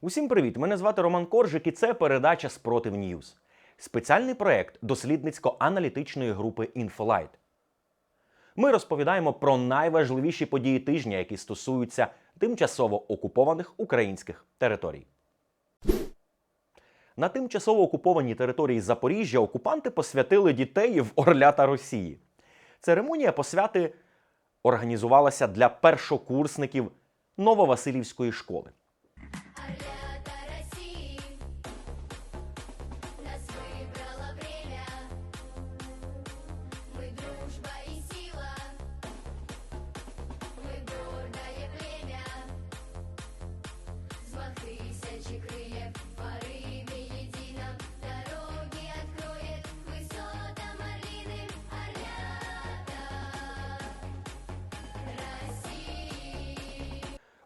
Усім привіт! Мене звати Роман Коржик і це передача Спротив Ньюз. Спеціальний проект дослідницько-аналітичної групи Інфолайт. Ми розповідаємо про найважливіші події тижня, які стосуються тимчасово окупованих українських територій. На тимчасово окупованій території Запоріжжя окупанти посвятили дітей в Орлята Росії. Церемонія посвяти організувалася для першокурсників Нововасилівської школи.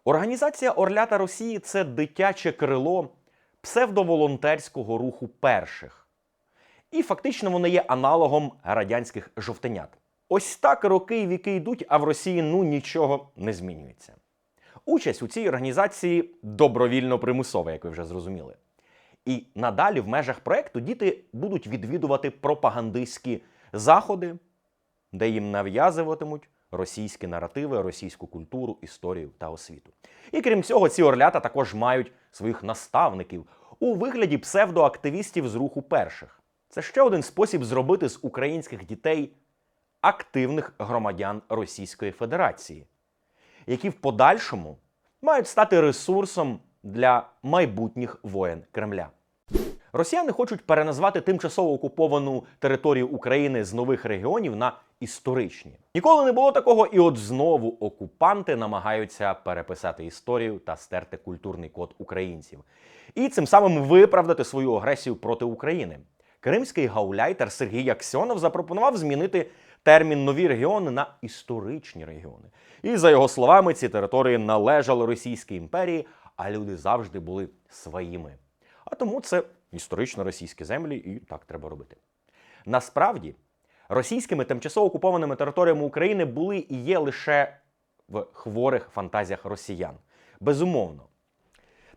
Організація Орлята Росії це дитяче крило псевдоволонтерського руху перших. І фактично воно є аналогом радянських жовтенят. Ось так роки і віки йдуть, а в Росії ну нічого не змінюється. Участь у цій організації добровільно примусова, як ви вже зрозуміли. І надалі в межах проекту діти будуть відвідувати пропагандистські заходи, де їм нав'язуватимуть російські наративи, російську культуру, історію та освіту. І крім цього, ці орлята також мають своїх наставників у вигляді псевдоактивістів з руху перших. Це ще один спосіб зробити з українських дітей активних громадян Російської Федерації, які в подальшому мають стати ресурсом для майбутніх воєн Кремля. Росіяни хочуть переназвати тимчасово окуповану територію України з нових регіонів на історичні. Ніколи не було такого, і от знову окупанти намагаються переписати історію та стерти культурний код українців. І цим самим виправдати свою агресію проти України. Кримський гауляйтер Сергій Аксьонов запропонував змінити термін нові регіони на історичні регіони. І за його словами, ці території належали Російській імперії, а люди завжди були своїми. А тому це історично російські землі, і так треба робити. Насправді, російськими тимчасово окупованими територіями України були і є лише в хворих фантазіях росіян. Безумовно.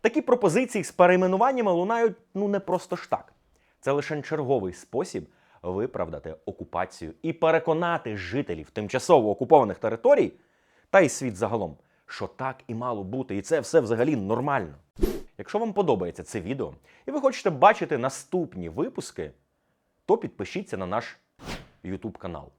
Такі пропозиції з перейменуваннями лунають ну не просто ж так. Це лише черговий спосіб виправдати окупацію і переконати жителів тимчасово окупованих територій та й світ загалом, що так і мало бути, і це все взагалі нормально. Якщо вам подобається це відео і ви хочете бачити наступні випуски, то підпишіться на наш YouTube канал.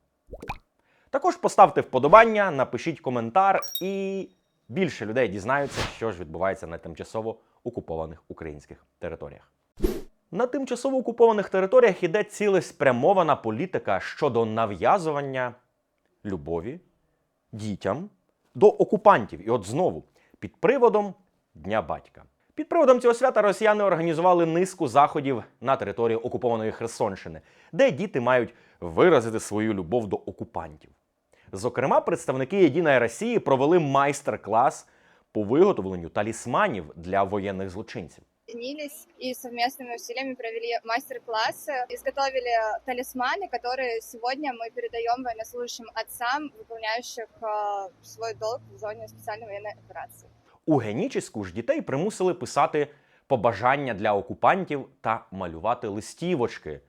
Також поставте вподобання, напишіть коментар, і більше людей дізнаються, що ж відбувається на тимчасово окупованих українських територіях. На тимчасово окупованих територіях іде цілеспрямована політика щодо нав'язування любові дітям до окупантів. І от знову під приводом Дня батька. Під приводом цього свята росіяни організували низку заходів на території окупованої Херсонщини, де діти мають виразити свою любов до окупантів. Зокрема, представники Єдиної Росії провели майстер-клас по виготовленню талісманів для воєнних злочинців. объединились и совместными усилиями провели мастер-классы, изготовили талисманы, которые сегодня мы передаем военнослужащим отцам, выполняющих э, свой долг в зоне специальной военной операции. У Генічеську ж дітей примусили писати побажання для окупантів та малювати листівочки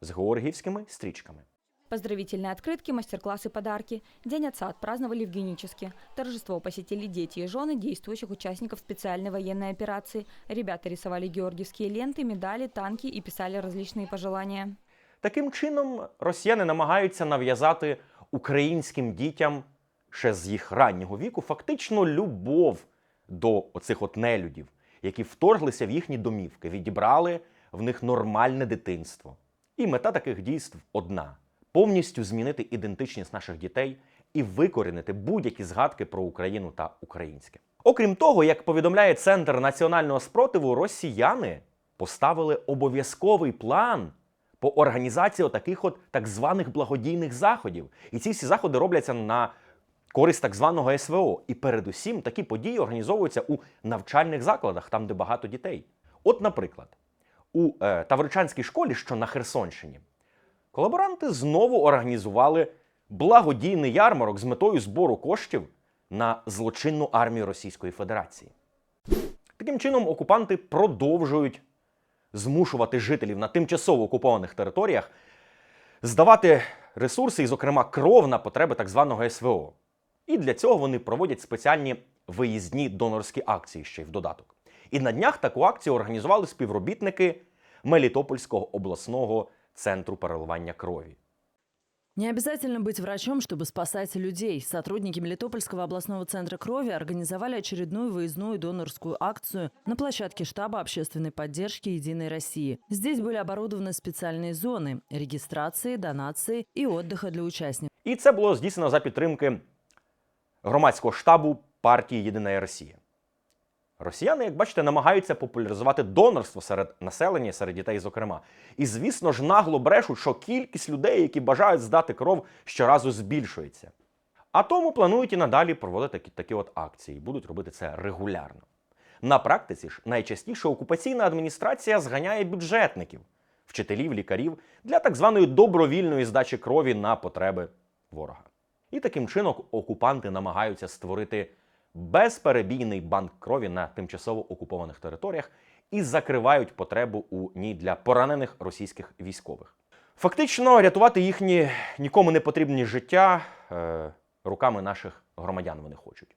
з георгіївськими стрічками. Поздравительные открытки, мастер-классы, подарки. День отца отпраздновали в Геническе. Торжество посетили дети и жены действующих участников специальной военной операции. Ребята рисовали георгиевские ленты, медали, танки и писали различные пожелания. Таким чином, росіяни намагаються нав'язати українським дітям ще з їх раннього віку фактично любов до оцих от нелюдів, які вторглися в їхні домівки, відібрали в них нормальне дитинство. І мета таких дійств одна: повністю змінити ідентичність наших дітей і викорінити будь-які згадки про Україну та українське. Окрім того, як повідомляє Центр національного спротиву, росіяни поставили обов'язковий план по організації таких от так званих благодійних заходів. І ці всі заходи робляться на користь так званого СВО. І передусім такі події організовуються у навчальних закладах, там, де багато дітей. От, наприклад, у е, Тавричанській школі, що на Херсонщині, колаборанти знову організували благодійний ярмарок з метою збору коштів на злочинну армію Російської Федерації. Таким чином, окупанти продовжують змушувати жителів на тимчасово окупованих територіях здавати ресурси, і, зокрема, кров на потреби так званого СВО. І для цього вони проводять спеціальні виїзні донорські акції ще й в додаток. І на днях таку акцію організували співробітники Мелітопольського обласного центру переливання крові. Не обязательно быть врачом, чтобы спасать людей. Сотрудники Мелитопольского областного центра крови организовали очередную выездную донорскую акцию на площадке штаба общественной поддержки «Единой России». Здесь были оборудованы специальные зоны регистрации, донации и отдыха для участников. І це було здійснено за підтримки громадського штабу партії Єдина Росія. Росіяни, як бачите, намагаються популяризувати донорство серед населення, серед дітей, зокрема. І звісно ж нагло брешуть, що кількість людей, які бажають здати кров, щоразу збільшується. А тому планують і надалі проводити такі, такі от акції, будуть робити це регулярно. На практиці ж найчастіше окупаційна адміністрація зганяє бюджетників, вчителів, лікарів для так званої добровільної здачі крові на потреби ворога. І таким чином окупанти намагаються створити безперебійний банк крові на тимчасово окупованих територіях і закривають потребу у ній для поранених російських військових. Фактично, рятувати їхні нікому не потрібні життя е, руками наших громадян вони хочуть.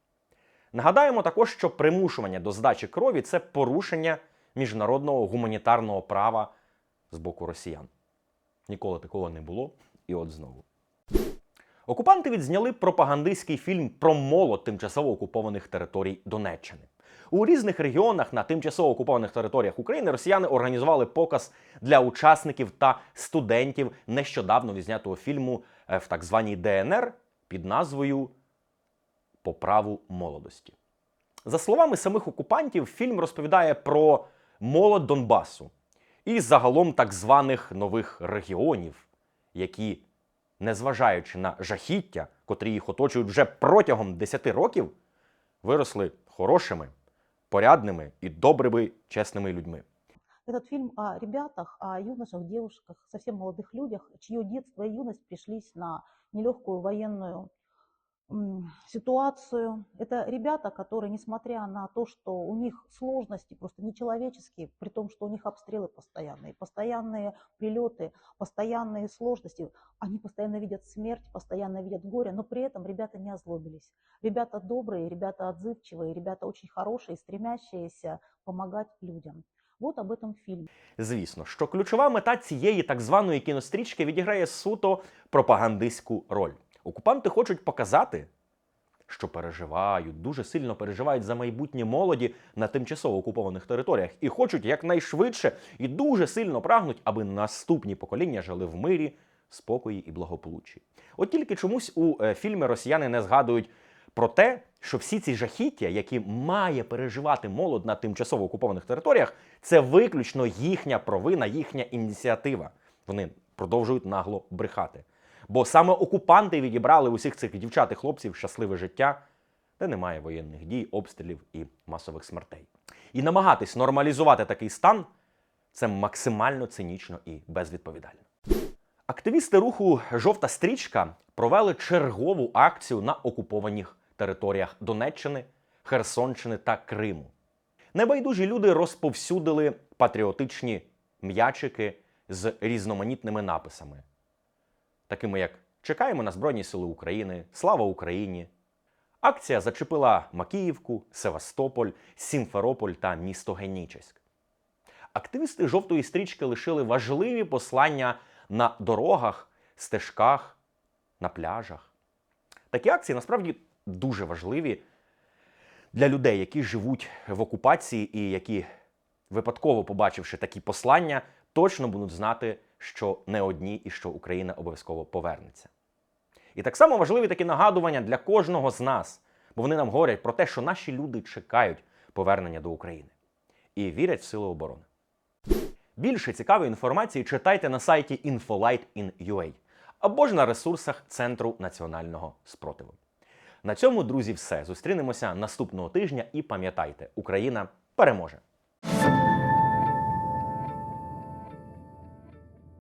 Нагадаємо також, що примушування до здачі крові це порушення міжнародного гуманітарного права з боку росіян. Ніколи такого не було, і от знову. Окупанти відзняли пропагандистський фільм про молод тимчасово окупованих територій Донеччини. У різних регіонах на тимчасово окупованих територіях України росіяни організували показ для учасників та студентів нещодавно відзнятого фільму е, в так званій ДНР під назвою По праву молодості. За словами самих окупантів, фільм розповідає про молод Донбасу і загалом так званих нових регіонів, які незважаючи на жахіття, котрі їх оточують вже протягом 10 років, виросли хорошими, порядними і добрими, чесними людьми. Этот фильм о ребятах, о юношах, девушках, совсем молодых людях, чье детство и юность пришлись на нелегкую военную ситуацию. Это ребята, которые, несмотря на то, что у них сложности просто нечеловеческие, при том, что у них обстрелы постоянные, постоянные прилеты, постоянные сложности, они постоянно видят смерть, постоянно видят горе, но при этом ребята не озлобились. Ребята добрые, ребята отзывчивые, ребята очень хорошие, стремящиеся помогать людям. Вот об этом фильм. Звісно, що ключова мета цієї так званої кінострічки відіграє суто пропагандистську роль. Окупанти хочуть показати, що переживають, дуже сильно переживають за майбутнє молоді на тимчасово окупованих територіях і хочуть якнайшвидше і дуже сильно прагнуть, аби наступні покоління жили в мирі, спокої і благополуччі. От тільки чомусь у е, фільмі росіяни не згадують про те, що всі ці жахіття, які має переживати молодь на тимчасово окупованих територіях, це виключно їхня провина, їхня ініціатива. Вони продовжують нагло брехати. Бо саме окупанти відібрали усіх цих дівчат і хлопців щасливе життя, де немає воєнних дій, обстрілів і масових смертей. І намагатись нормалізувати такий стан це максимально цинічно і безвідповідально. Активісти руху Жовта стрічка провели чергову акцію на окупованих територіях Донеччини, Херсонщини та Криму. Небайдужі люди розповсюдили патріотичні м'ячики з різноманітними написами, такими як Чекаємо на Збройні Сили України, Слава Україні. Акція зачепила Макіївку, Севастополь, Сімферополь та місто Генічеськ. Активісти жовтої стрічки лишили важливі послання на дорогах, стежках, на пляжах. Такі акції насправді дуже важливі для людей, які живуть в окупації і які, випадково побачивши такі послання, точно будуть знати, що не одні і що Україна обов'язково повернеться. І так само важливі такі нагадування для кожного з нас, бо вони нам говорять про те, що наші люди чекають повернення до України і вірять в сили оборони. Більше цікавої інформації читайте на сайті infolight.in.ua або ж на ресурсах Центру національного спротиву. На цьому, друзі, все. Зустрінемося наступного тижня і пам'ятайте, Україна переможе!